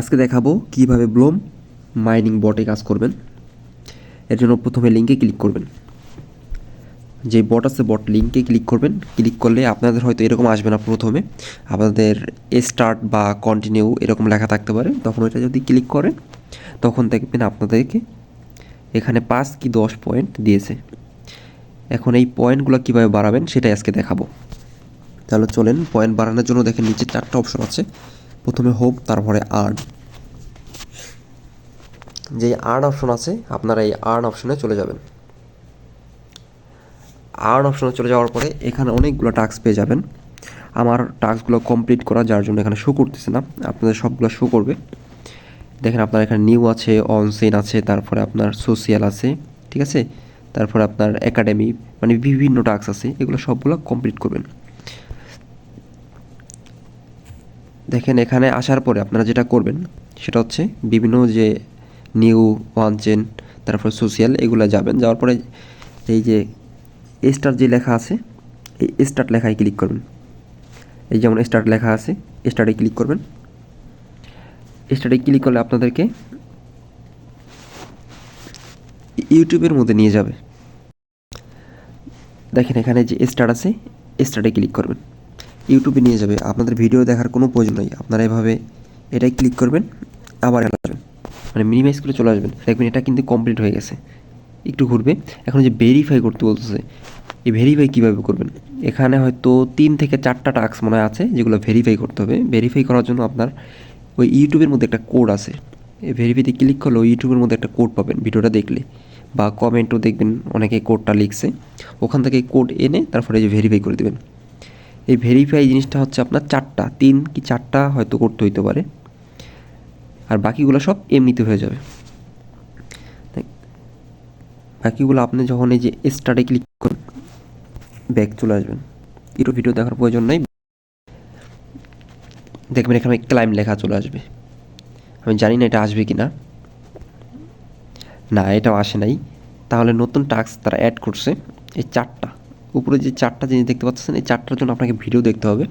আজকে দেখাবো কীভাবে ব্লোম মাইনিং বটে কাজ করবেন। এর জন্য প্রথমে লিঙ্কে ক্লিক করবেন। যে বট আছে বট লিঙ্কে ক্লিক করবেন। ক্লিক করলে আপনাদের হয়তো এরকম আসবে না প্রথমে। আপনাদের স্টার্ট বা কন্টিনিউ এরকম লেখা থাকতে পারে। তখন ওইটা যদি ক্লিক করেন, তখন দেখবেন আপনাদেরকে এখানে পাঁচ কি দশ পয়েন্ট দিয়েছে। এখন এই পয়েন্টগুলো কীভাবে বাড়াবেন সেটাই আজকে দেখাবো। তাহলে চলেন পয়েন্ট বাড়ানোর জন্য দেখেন নিচে চারটা অপশন আছে। প্রথমে হোম তারপরে আর্ন যে আর্ন অপশন আছে, আপনারা এই আর্ন অপশনে চলে যাবেন। আর্ন অপশনে চলে যাওয়ার পরে এখানে অনেকগুলো টাস্ক পেয়ে যাবেন। আমার টাস্কগুলো কমপ্লিট করা, যার জন্য এখানে শো করতেছে না। আপনাদের সবগুলো শো করবে। দেখেন আপনার এখানে নিউ আছে অনসেন আছে, তারপরে আপনার সোশিয়াল আছে, ঠিক আছে? তারপরে আপনার একাডেমি মানে বিভিন্ন টাস্ক আছে, এগুলো সবগুলো কমপ্লিট করবেন। দেখেন, এখানে আসার পরে আপনারা যেটা করবেন, সেটা হচ্ছে বিভিন্ন যে নিউ ওয়ান চেন তারপরে সোশিয়াল এগুলো যাবেন। যাওয়ার পরে এই যে স্টার যে লেখা আছে, এই স্টার্ট লেখায় ক্লিক করবেন। এই যেমন স্টার্ট লেখা আছে স্টার্টে ক্লিক করবেন। স্টার্টে ক্লিক করলে আপনাদেরকে ইউটিউবের মধ্যে নিয়ে যাবে। দেখেন, এখানে যে স্টার্ট আছে স্টার্টে ক্লিক করবেন। ইউটিউবে নিয়ে যাবে। আপনাদের ভিডিও দেখার কোনো প্রয়োজন নেই। আপনারা এভাবে এটাই ক্লিক করবেন, আবার আসবেন। মানে মিনিমাইজ করে চলে আসবেন। দেখবেন এটা কিন্তু কমপ্লিট হয়ে গেছে। একটু ঘুরবে। এখন যে ভেরিফাই করতে বলতেছে, এই ভেরিফাই কীভাবে করবেন? এখানে হয়তো তিন থেকে চারটা টাস্ক মনে হয় আছে, যেগুলো ভেরিফাই করতে হবে। ভেরিফাই করার জন্য আপনার ওই ইউটিউবের মধ্যে একটা কোড আছে। এই ভেরিফাইতে ক্লিক করলে ওই ইউটিউবের মধ্যে একটা কোড পাবেন ভিডিওটা দেখলে। বা কমেন্টও দেখবেন, অনেকে কোডটা লিখছে। ওখান থেকে কোড এনে তারপরে যে ভেরিফাই করে দেবেন। এই ভেরিফাই জিনিসটা হচ্ছে আপনার চারটা, তিন কি চারটা হয়তো করতে হইতে পারে। আর বাকিগুলো সব এমনিতে হয়ে যাবে। বাকিগুলো আপনি যখন এই যে স্টার্টে ক্লিক করুন ব্যাক চলে আসবেন। একটু ভিডিও দেখার প্রয়োজন নাই। দেখবেন এখানে ক্লাইম লেখা চলে আসবে। আমি জানি না এটা আসবে কি না না এটাও আসে নাই। তাহলে নতুন টাস্ক তারা অ্যাড করছে, এই চারটা। উপরে যে চারটা জিনিস দেখতে পাচ্ছেন, এই চারটার জন্য আপনাকে ভিডিও দেখতে হবে।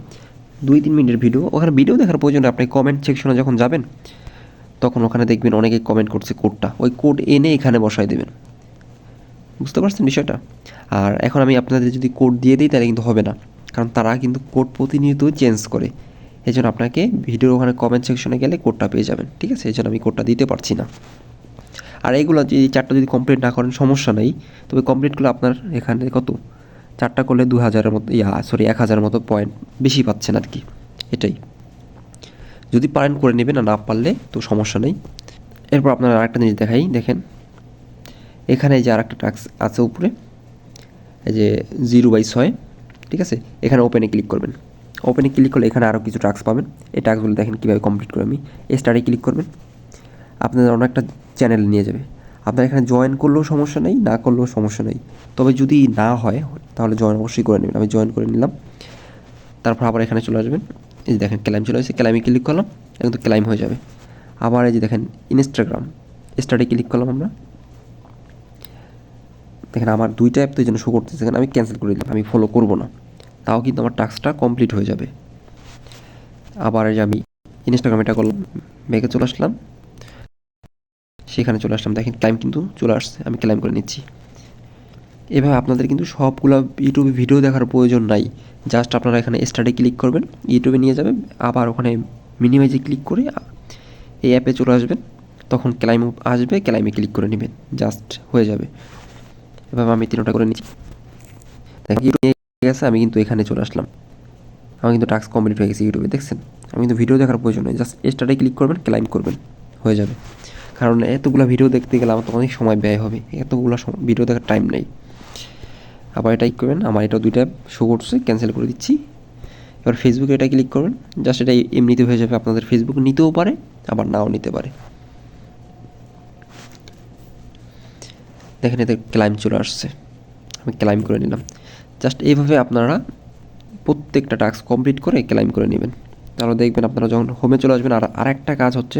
দুই তিন মিনিটের ভিডিও ওখানে ভিডিও দেখার প্রয়োজন। আপনি কমেন্ট সেকশনে যখন যাবেন, তখন ওখানে দেখবেন অনেকে কমেন্ট করছে কোডটা ওই কোড এনে এখানে বসাই দেবেন। বুঝতে পারছেন বিষয়টা? আর এখন আমি আপনাদের যদি কোড দিয়ে দিই, তাহলে কিন্তু হবে না। কারণ তারা কিন্তু কোড প্রতিনিয়ত চেঞ্জ করে। এই জন্য আপনাকে ভিডিওর ওখানে কমেন্ট সেকশনে গেলে কোডটা পেয়ে যাবেন। ঠিক আছে? এই জন্য আমি কোডটা দিতে পারছি না। আর এইগুলো যদি চারটা যদি কমপ্লিট না করেন, সমস্যা নেই। তবে কমপ্লিট করলে আপনার এখানে কত? চারটা করলে দু হাজারের মতো, ইয়া সরি এক হাজারের মতো পয়েন্ট বেশি পাচ্ছেন আর কি। এটাই। যদি পারেন করে নেবেন আর না পারলে তো সমস্যা নেই। এরপর আপনার আরেকটা জিনিস দেখাই, দেখেন। এখানে যে আরেকটা টাস্ক আছে উপরে, এই যে জিরো বাই ছয়, ঠিক আছে? এখানে ওপেনে ক্লিক করবেন। ওপেনে ক্লিক করলে এখানে আরও কিছু টাস্ক পাবেন। এই টাস্কগুলো দেখেন কীভাবে কমপ্লিট করে আমি। এ স্টারে ক্লিক করবেন। আপনাদের অনেকটা চ্যানেল নিয়ে যাবে। আপনার এখানে জয়েন করলেও সমস্যা নেই, না করলেও সমস্যা নেই। তবে যদি না হয়, তাহলে জয়েন অবশ্যই করে নেবেন। আমি জয়েন করে নিলাম। তারপর আবার এখানে চলে আসবেন। এই যে দেখেন ক্লাইম চলে আসছে ক্লাইমে ক্লিক করলাম এখন তো ক্লাইম হয়ে যাবে। আবার এই যে দেখেন ইনস্টাগ্রাম স্টার্টে ক্লিক করলাম আমরা। দেখেন, আমার দুইটা অ্যাপ তো জন্য শো করতেছে। আমি ক্যান্সেল করে দিলাম। আমি ফলো করব না। তাও কিন্তু আমার টাস্কটা কমপ্লিট হয়ে যাবে। আবার এই যে আমি ইনস্টাগ্রাম এটা করলাম। ব্যাগে চলে আসলাম। সেখানে চলে আসলাম। দেখেন ক্লাইম কিন্তু চলে আসছে। আমি ক্লাইম করে নিচ্ছি। এভাবে আপনাদের কিন্তু সবগুলো ইউটিউবে ভিডিও দেখার প্রয়োজন নাই। জাস্ট আপনারা এখানে স্টার্টে ক্লিক করবেন ইউটিউবে নিয়ে যাবেন, আবার ওখানে মিনিমাইজে ক্লিক করে এই অ্যাপে চলে আসবেন। তখন ক্লাইম আসবে ক্লাইমে ক্লিক করে নেবেন। জাস্ট হয়ে যাবে। এভাবে আমি তিনটা করে নিচ্ছি। গেছে, আমি কিন্তু এখানে চলে আসলাম। আমার কিন্তু টাস্ক কমপ্লিট হয়ে গেছে ইউটিউবে দেখছেন? আমি কিন্তু ভিডিও দেখার প্রয়োজন নেই। জাস্ট স্টার্টে ক্লিক করবেন ক্লাইম করবেন, হয়ে যাবে। কারণ এতগুলো ভিডিও দেখতে গেলে আমার তো অনেক সময় ব্যয় হবে। এতগুলো ভিডিও দেখার টাইম নেই। আবার এটাই করবেন, আমার এটা দুইটা শো করছে ক্যান্সেল করে দিচ্ছি। এবার ফেসবুকে এটা ক্লিক করবেন জাস্ট এটা এমনিতে হয়ে যাবে, আপনাদের ফেসবুক নিতেও পারে, আবার নাও নিতে পারে। দেখেন এতে ক্লাইম চলে আসছে। আমি ক্লাইম করে নিলাম। জাস্ট এইভাবে আপনারা প্রত্যেকটা টাস্ক কমপ্লিট করে ক্লাইম করে নেবেন। তাহলে দেখবেন আপনারা যখন হোমে চলে আসবেন, আর আরেকটা কাজ হচ্ছে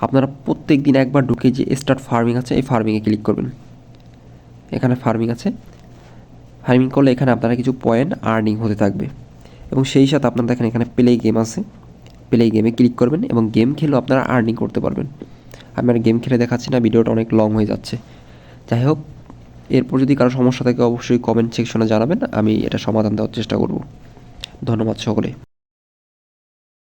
আপনারা প্রত্যেক দিন একবার ঢুকে যে স্টার্ট ফার্মিং আছে, এই ফার্মিংয়ে ক্লিক করবেন। এখানে ফার্মিং আছে। ফার্মিং করলে এখানে আপনারা কিছু পয়েন্ট আর্নিং হতে থাকবে। এবং সেই সাথে আপনারা দেখেন এখানে প্লে গেম আছে। প্লে গেমে ক্লিক করবেন এবং গেম খেলেও আপনারা আর্নিং করতে পারবেন। আমি আর গেম খেলে দেখাচ্ছি না, ভিডিওটা অনেক লং হয়ে যাচ্ছে। যাই হোক, এরপর যদি কারও সমস্যা থাকে অবশ্যই কমেন্ট সেকশনে জানাবেন, আমি এটা সমাধান দেওয়ার চেষ্টা করব। ধন্যবাদ সকলে।